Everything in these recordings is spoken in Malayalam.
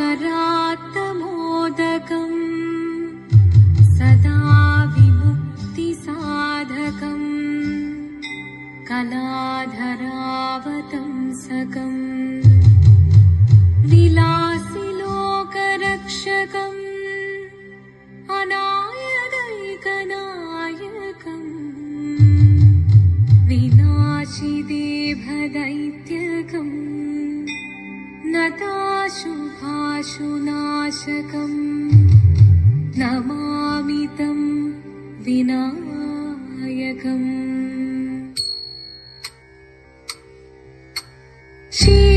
i don't Karam. she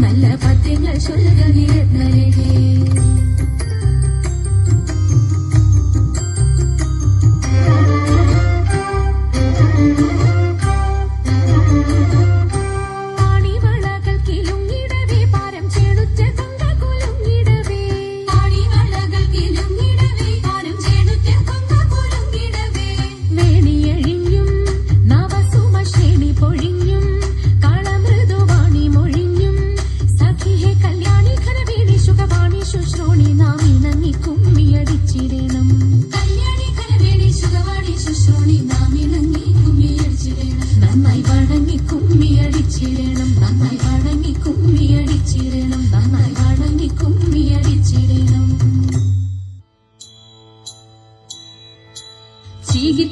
നല്ല പദ്യങ്ങൾ ചൊല്ലുക നിരത്നലേ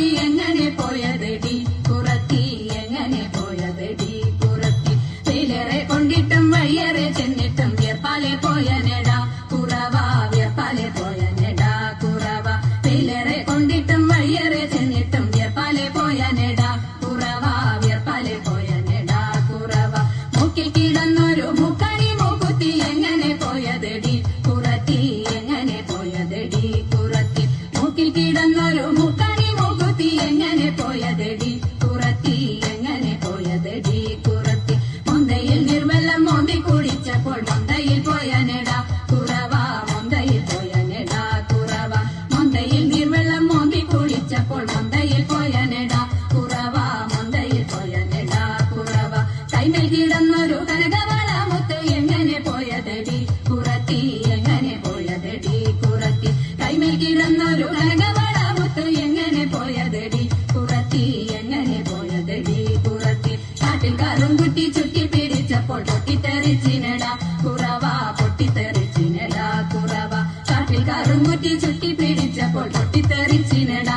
மொழியன் പൊട്ടിത്തെറിച്ചിനടാ കുറവാ പൊട്ടിത്തെറിച്ചിനടാ കുറവാ. കാട്ടിൽ കറുമുറ്റി ചുറ്റി പിടിച്ചപ്പോൾ പൊട്ടിത്തെറിച്ചിനടാ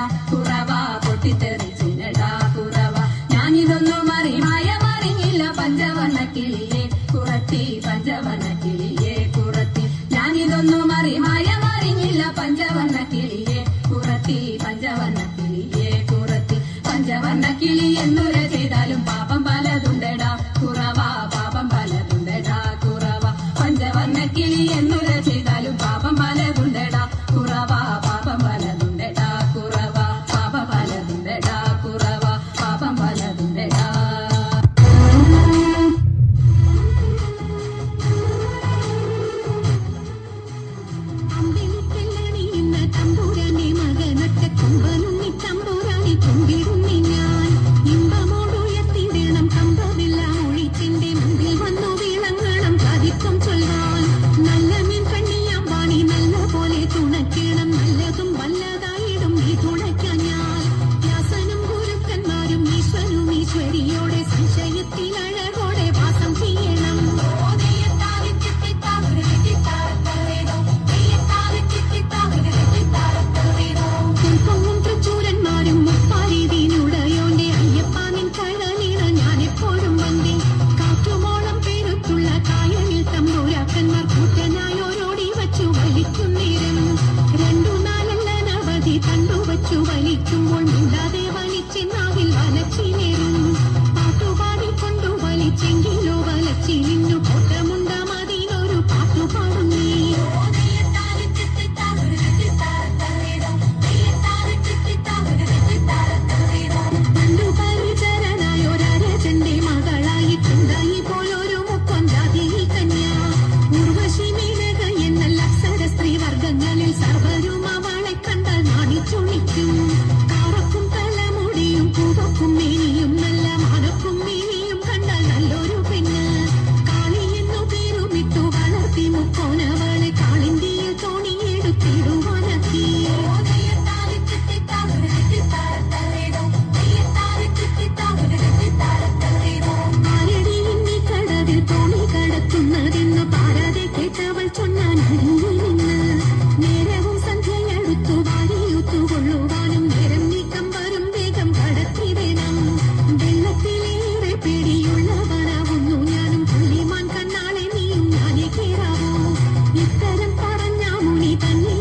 இதன்